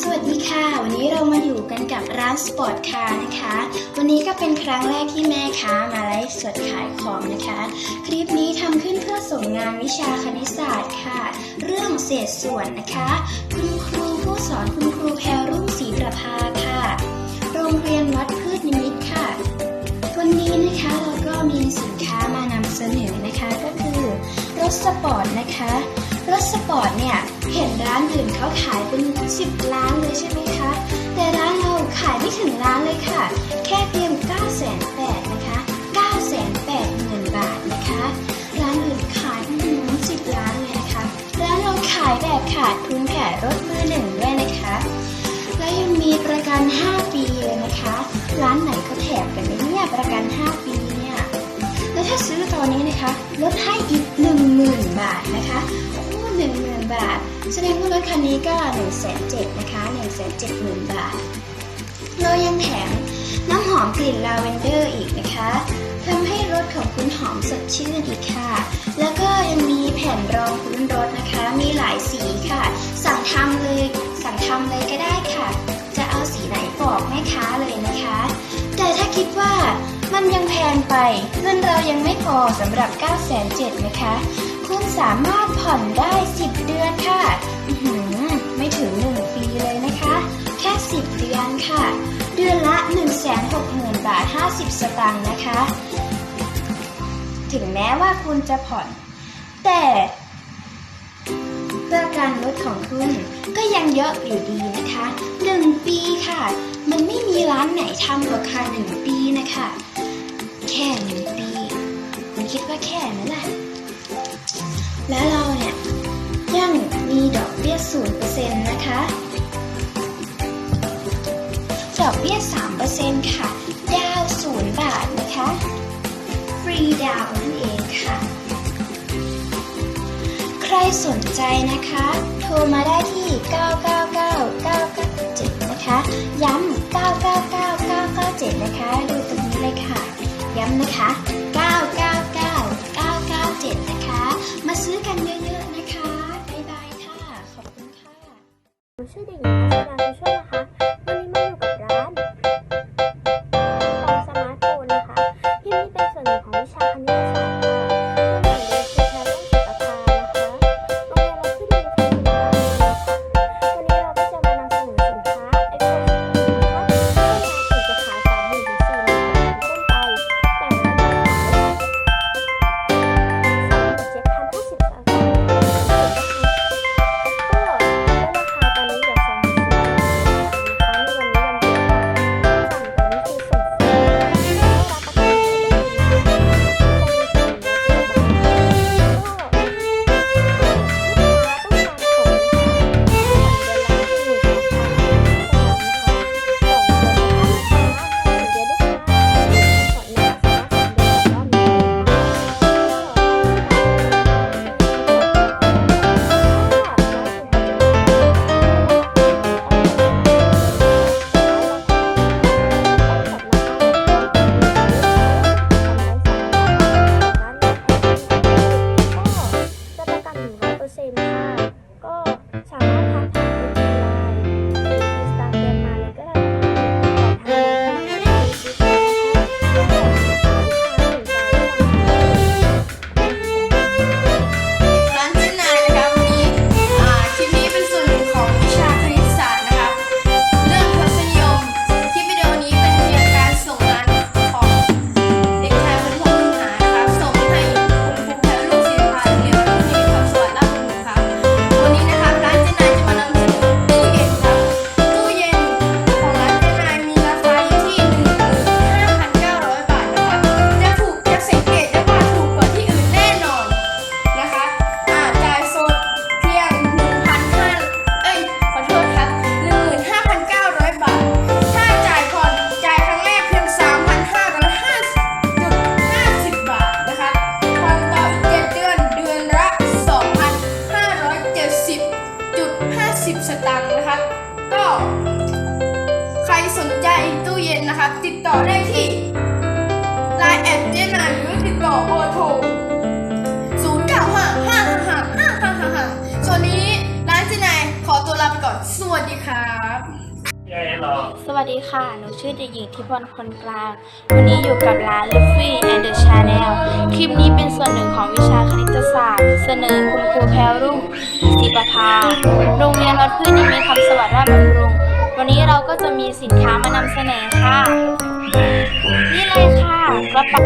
สวัสดีค่ะ วันนี้เรามาอยู่กันกับร้านสปอร์ตคาร์นะคะ วันนี้ก็เป็นครั้งแรกที่แม่ค้ามาไลฟ์สดขายของนะคะ คลิปนี้ทำขึ้นเพื่อส่งงานวิชาคณิตศาสตร์ค่ะ เรื่องเศษส่วนนะคะ คุณครูผู้สอนคุณครูแพรรุ่งศรีประภาค่ะ โรงเรียนวัดพืชนิมิตรค่ะ วันนี้นะคะเราก็มีสินค้ามานำเสนอนะคะก็คือรถสปอร์ตนะคะรถสปอร์ตเนี่ยเห็นร้านอื่นเขาขายเป็น10 ช่ไหมคะ แต่ร้านเราขายไม่ถึงล้านเลยค่ะ แค่เพียง9 8 0 0 0นะคะ9 8 0 0 0 0 บาทนะคะ ร้านอื่นขายเป็นถึง10ล้านเลยนะคะ ร้านเราขายแบบขาดทุนแค่รถมือหนึ่งด้วยนะคะ และยังมีประกัน 5 ปีเลยนะคะ ร้านไหนเขาแถมกันไหมเนี่ยประกัน 5 ปีเนี่ยแล้วถ้าซื้อตอนนี้นะคะลดให้อีก 10,000 บาทนะคะโอ้หนึ่งหมื่นบาท แสดงว่ารถคันนี้ก็1นึ่งแสนเจ็ดนะคะ 1นึ่งแสนเจ็ดหมื่นบาท เรายังแถมน้ำหอมกลิ่นลาเวนเดอร์อีกนะคะทำให้รถของคุณหอมสดชื่นอีกค่ะ แล้วก็ยังมีแผ่นรองพื้นรถนะคะ มีหลายสีค่ะ สั่งทำเลยสั่งทำเลยก็ได้ค่ะ จะเอาสีไหนบอกแม่ค้าเลยนะคะ แต่ถ้าคิดว่ามันยังแพงไปเงินเรายังไม่พอสำหรับ 9 7 0 0 0นะคะ คุณสามารถผ่อนได้ 10 เดือนค่ะอื้อหือไม่ถึง1ปีเลย 50 สตางค์นะคะ ถึงแม้ว่าคุณจะผ่อน แต่ประกันรถของคุณก็ยังเยอะอยู่ดีนะคะ 1 ปีค่ะ มันไม่มีร้านไหนทำราคา1 ปีนะคะ แค่ 1 ปี คุณคิดว่าแค่ไหมล่ะ แล้วเราเนี่ยยังมีดอกเบี้ย0%นะคะ ดอกเบี้ย3%ค่ะ ฟรีดาวนั่นเองค่ะ ใครสนใจนะคะ โทรมาได้ที่ 999-997 นะคะ ย้ำ 999-997 นะคะ ดูตรงนี้เลยค่ะ ย้ำนะคะ 999-997 นะคะ มาซื้อกันเยอะๆนะคะ บ๊ายบายค่ะ ขอบคุณค่ะ ชื่อเด็กหญิงพัชราช่วยนะคะ 100%ค่ะ ก็สามารถทัก ติดต่อได้ที่ Line แอดเจนาหรือติดต่อเบอร์โทร0 9 5 5 5 5 5 5 5ส่วนนี้ร้านเจนายขอตัวลาไปก่อน สวัสดีครับสวัสดีค่ะ หนูชื่อเด็กหญิงทิพรคนกลาง วันนี้อยู่กับร้าน Luffy and the Channel คลิปนี้เป็นส่วนหนึ่งของวิชาคณิตศาสตร์ เสนอคุณครูแพรรุ่งศิปภา โรงเรียนวัดพืชนิมิตรคำสวัสดิ์ราชบำรุง วันนี้เราก็จะมีสินค้ามานำเสนอค่ะ นี่เลยค่ะกระเป๋า